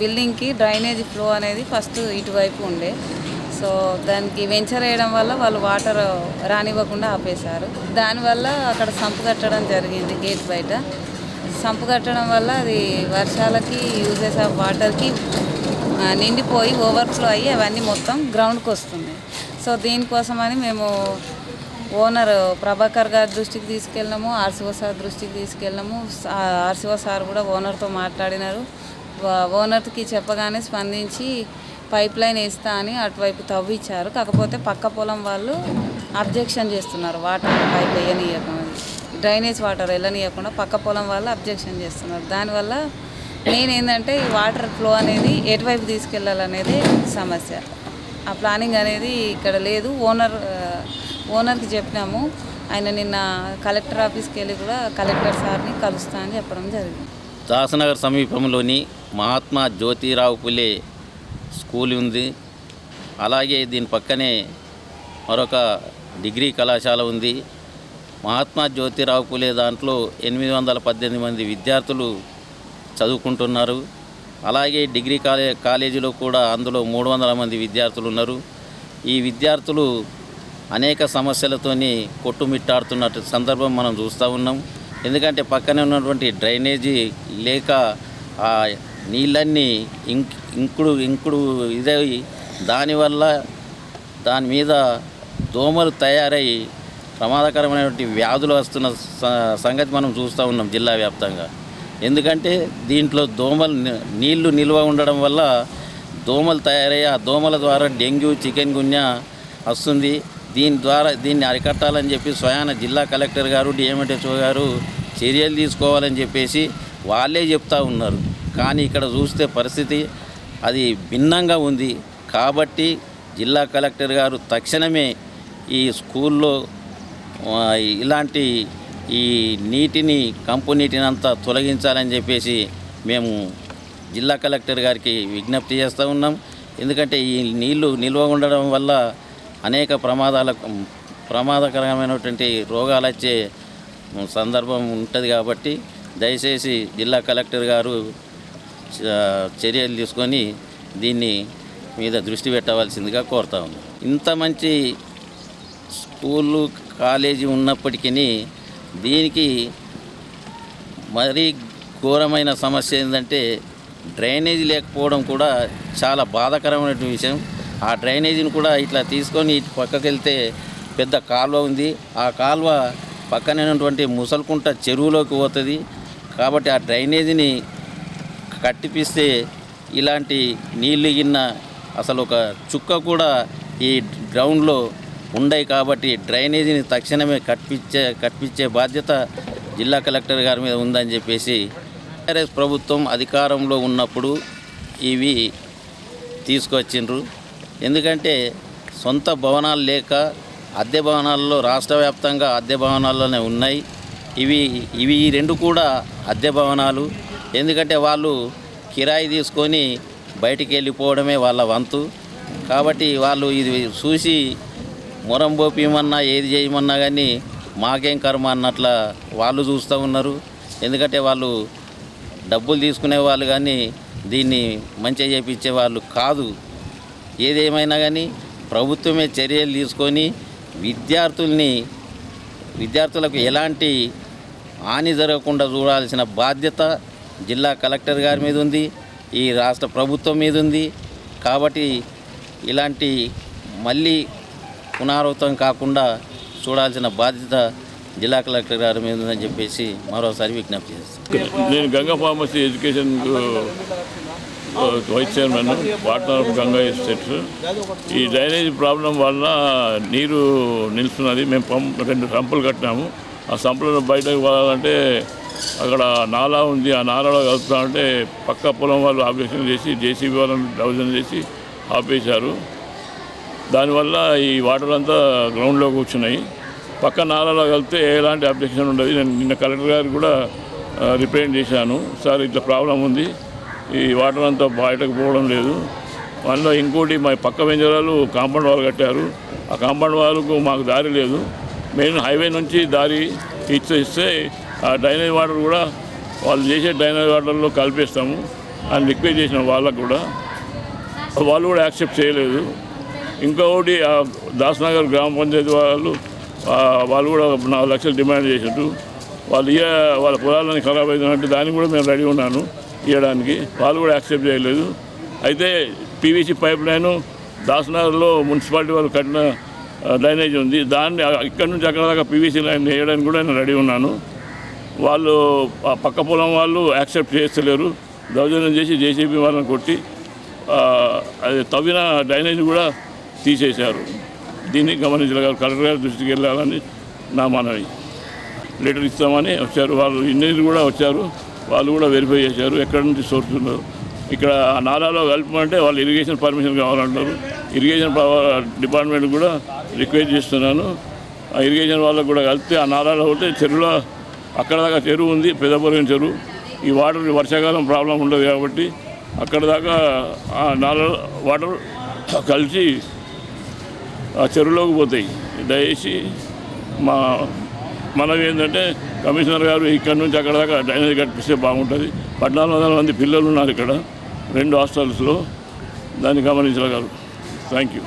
బిల్డింగ్కి drainage flow అనేది first ఇటువైపు ఉండే. సో దానికి వెంచర్ వేయడం వల్ల వాళ్ళు వాటర్ రానివ్వకుండా ఆపేశారు. దానివల్ల అక్కడ సంపు కట్టడం జరిగింది గేట్ బయట. సంపు కట్టడం వల్ల అది వర్షాలకి యూజెస్ ఆఫ్ వాటర్కి నిండిపోయి ఓవర్ఫ్లో అయ్యి అవన్నీ మొత్తం గ్రౌండ్కి వస్తుంది సో దీనికోసమని మేము ఓనర్ ప్రభాకర్ గారి దృష్టికి తీసుకెళ్ళినాము ఆర్సీఓ సార్ దృష్టికి తీసుకెళ్ళినాము. ఆర్సీఓ సార్ కూడా ఓనర్తో మాట్లాడినారు. ఓనర్కి చెప్పగానే స్పందించి పైప్ లైన్ వేస్తా అని అటువైపు తవ్విచ్చారు. కాకపోతే పక్క పొలం వాళ్ళు అబ్జెక్షన్ చేస్తున్నారు. వాటర్ పైప్ వేయనీయకుండా డ్రైనేజ్ వాటర్ వెళ్ళనీయకుండా పక్క పొలం వాళ్ళు అబ్జెక్షన్ చేస్తున్నారు. దానివల్ల మెయిన్ ఏంటంటే ఈ వాటర్ ఫ్లో అనేది ఎటువైపు తీసుకెళ్ళాలనేది సమస్య. ఆ ప్లానింగ్ అనేది ఇక్కడ లేదు. ఓనర్ ఓనర్కి చెప్పినాము. ఆయన నిన్న కలెక్టర్ ఆఫీస్కి వెళ్ళి కూడా కలెక్టర్ సార్ని కలుస్తా అని చెప్పడం జరిగింది. దాసనగర్ సమీపంలోని మహాత్మా జ్యోతిరావు పులే స్కూల్ ఉంది. అలాగే దీని పక్కనే మరొక డిగ్రీ కళాశాల ఉంది. మహాత్మా జ్యోతిరావు పులే దాంట్లో ఎనిమిది వందల పద్దెనిమిది మంది విద్యార్థులు చదువుకుంటున్నారు. అలాగే డిగ్రీ కాలే కాలేజీలో కూడా అందులో మూడు వందల మంది విద్యార్థులు ఉన్నారు. ఈ విద్యార్థులు అనేక సమస్యలతోని కొట్టుమిట్టాడుతున్నట్టు సందర్భం మనం చూస్తూ ఉన్నాం. ఎందుకంటే పక్కనే ఉన్నటువంటి డ్రైనేజీ లేక ఆ నీళ్ళన్నీ ఇంక్ ఇంకుడు ఇంకుడు ఇదై దానివల్ల దాని మీద దోమలు తయారై ప్రమాదకరమైనటువంటి వ్యాధులు వస్తున్న సంగతి మనం చూస్తూ ఉన్నాం జిల్లా వ్యాప్తంగా. ఎందుకంటే దీంట్లో దోమలు నీళ్ళు నిల్వ ఉండడం వల్ల దోమలు తయారయ్యి ఆ దోమల ద్వారా డెంగ్యూ చికెన్ గున్యా వస్తుంది. దీని ద్వారా దీన్ని అరికట్టాలని చెప్పి స్వయాన జిల్లా కలెక్టర్ గారు డిఎంహెచ్ఓ గారు చర్యలు తీసుకోవాలని చెప్పేసి వాళ్ళే చెప్తా ఉన్నారు. కానీ ఇక్కడ చూస్తే పరిస్థితి అది భిన్నంగా ఉంది. కాబట్టి జిల్లా కలెక్టర్ గారు తక్షణమే ఈ స్కూల్లో ఇలాంటి ఈ నీటిని కంపు నీటిని అంతా తొలగించాలని చెప్పేసి మేము జిల్లా కలెక్టర్ గారికి విజ్ఞప్తి చేస్తూ ఉన్నాం. ఎందుకంటే ఈ నీళ్ళు నిల్వ ఉండడం వల్ల అనేక ప్రమాదాలకు ప్రమాదకరమైనటువంటి రోగాలు వచ్చే సందర్భం ఉంటుంది కాబట్టి దయచేసి జిల్లా కలెక్టర్ గారు చ- చర్యలు తీసుకొని దీన్ని మీద దృష్టి పెట్టవలసిందిగా కోరుతా ఉన్నాం. ఇంత మంచి స్కూళ్ళు కాలేజీ ఉన్నప్పటికీ దీనికి మరీ ఘోరమైన సమస్య ఏంటంటే డ్రైనేజీ లేకపోవడం కూడా చాలా బాధాకరమైన విషయం. ఆ డ్రైనేజీని కూడా ఇట్లా తీసుకొని ఇటు పక్కకి వెళ్తే పెద్ద కాలువ ఉంది. ఆ కాలువ పక్కనైనటువంటి ముసల్కుంట చెరువులోకి పోతుంది. కాబట్టి ఆ డ్రైనేజీని కట్టిపిస్తే ఇలాంటి నీళ్ళు గిన్న అసలు ఒక చుక్క కూడా ఈ గ్రౌండ్లో ఉండయి కాబట్టి డ్రైనేజీని తక్షణమే కట్టించే కట్టించే బాధ్యత జిల్లా కలెక్టర్ గారి మీద ఉందని చెప్పేసి టీఆర్ఎస్ ప్రభుత్వం అధికారంలో ఉన్నప్పుడు ఇవి తీసుకొచ్చిండ్రు. ఎందుకంటే సొంత భవనాలు లేక అద్దె భవనాల్లో రాష్ట్ర వ్యాప్తంగా అద్దె భవనాల్లోనే ఉన్నాయి. ఇవి ఇవి ఈ రెండు కూడా అద్దె భవనాలు. ఎందుకంటే వాళ్ళు కిరాయి తీసుకొని బయటికి వెళ్ళిపోవడమే వాళ్ళ వంతు. కాబట్టి వాళ్ళు ఇది చూసి మొరం ఏది చేయమన్నా కానీ మాకేం కర్మ అన్నట్ల వాళ్ళు చూస్తూ ఉన్నారు. ఎందుకంటే వాళ్ళు డబ్బులు తీసుకునే వాళ్ళు కానీ దీన్ని మంచిగా చేయించే వాళ్ళు కాదు. ఏదేమైనా కానీ ప్రభుత్వమే చర్యలు తీసుకొని విద్యార్థుల్ని విద్యార్థులకు ఎలాంటి హాని జరగకుండా చూడాల్సిన బాధ్యత జిల్లా కలెక్టర్ గారి మీద ఉంది ఈ రాష్ట్ర ప్రభుత్వం మీద ఉంది. కాబట్టి ఇలాంటి మళ్ళీ పునరావృతం కాకుండా చూడాల్సిన బాధ్యత జిల్లా కలెక్టర్ గారి మీద ఉందని చెప్పేసి మరోసారి విజ్ఞప్తి చేస్తాను నేను Ganga pharmacy education vice chairman partner of Ganga estates ఈ డ్రైనేజ్ ప్రాబ్లం వల్ల నీరు నిలుస్తున్నది. మేము పంప్ రెండు సంపులు కట్టినాము. ఆ సంపులను బయటకు పోవాలంటే అక్కడ నాలా ఉంది. ఆ నాలాలో కలుపుతామంటే పక్క పొలం వాళ్ళు ఆపరేషన్ చేసి జేసీబీ వాళ్ళని డౌజన్ చేసి ఆపేశారు. దానివల్ల ఈ వాటర్ అంతా గ్రౌండ్లో కూర్చున్నాయి. పక్క నాలలో వెళ్తే ఎలాంటి అబ్జెక్షన్ ఉండదు. నేను నిన్న కలెక్టర్ గారికి కూడా రిప్రజెంట్ చేశాను. సార్ ఇట్లా ప్రాబ్లం ఉంది. ఈ వాటర్ అంతా బయటకు పోవడం లేదు. అందులో ఇంకోటి మా పక్క వెంజరాలు కాంపౌండ్ వాల్ కట్టారు. ఆ కాంపౌండ్ వాళ్ళకు మాకు దారి లేదు. మెయిన్ హైవే నుంచి దారి ఇస్తే ఇస్తే ఆ డ్రైనేజ్ వాటర్ కూడా వాళ్ళు చేసే డ్రైనేజ్ వాటర్లో కలిపేస్తాము అని రిక్వెస్ట్ చేసిన వాళ్ళకు కూడా. వాళ్ళు కూడా యాక్సెప్ట్ చేయలేదు. ఇంకొకటి ఆ దాస్నగర్ గ్రామ పంచాయతీ వాళ్ళు వాళ్ళు కూడా నాలుగు లక్షలు డిమాండ్ చేసినట్టు వాళ్ళు ఇయ వాళ్ళ పొలాలని ఖరాబ్ అవుతున్నట్టు దానికి కూడా మేము రెడీ ఉన్నాను ఇవ్వడానికి వాళ్ళు కూడా యాక్సెప్ట్ చేయలేదు. అయితే పీవీసీ పైప్ లైను దాస్నగర్లో మున్సిపాలిటీ వాళ్ళు కట్టిన డ్రైనేజ్ ఉంది. దాన్ని ఇక్కడ నుంచి అక్కడ దాకా పీవీసీ లైన్ వేయడానికి కూడా నేను రెడీ ఉన్నాను. వాళ్ళు పక్క పొలం వాళ్ళు యాక్సెప్ట్ చేస్తలేరు. దౌర్జన్యం చేసి జేసీబీ వాళ్ళని కొట్టి అది తవ్విన డ్రైనేజ్ కూడా తీసేశారు. దీన్ని గమనించగలరు కలెక్టర్ గారి దృష్టికి వెళ్ళాలని నా మనవి. లెటర్ ఇస్తామని వచ్చారు. వాళ్ళు ఇంజనీర్ కూడా వచ్చారు. వాళ్ళు కూడా వెరిఫై చేశారు. ఎక్కడి నుంచి సోర్స్ ఇక్కడ ఆ నాలాలో కలపమంటే వాళ్ళు ఇరిగేషన్ పర్మిషన్ కావాలంటారు. ఇరిగేషన్ డిపార్ట్మెంట్ కూడా రిక్వెస్ట్ చేస్తున్నాను. ఆ ఇరిగేషన్ వాళ్ళకు కూడా కలిపితే ఆ నాలాలో ఉంటే చెరువులో అక్కడ దాకా చెరువు ఉంది పెద్దపురం చెరువు. ఈ వాటర్ వర్షాకాలం ప్రాబ్లం ఉండదు కాబట్టి అక్కడ దాకా ఆ నాల వాటర్ కలిసి ఆ చెరువులోకి పోతాయి. దయచేసి మా మనం ఏంటంటే కమిషనర్ గారు ఇక్కడ నుంచి అక్కడ దాకా డ్రైనేజ్ కట్టిస్తే బాగుంటుంది. పద్నాలుగు వందల మంది పిల్లలు ఉన్నారు ఇక్కడ రెండు హాస్టల్స్లో. దాన్ని గమనించగలరు థ్యాంక్ యూ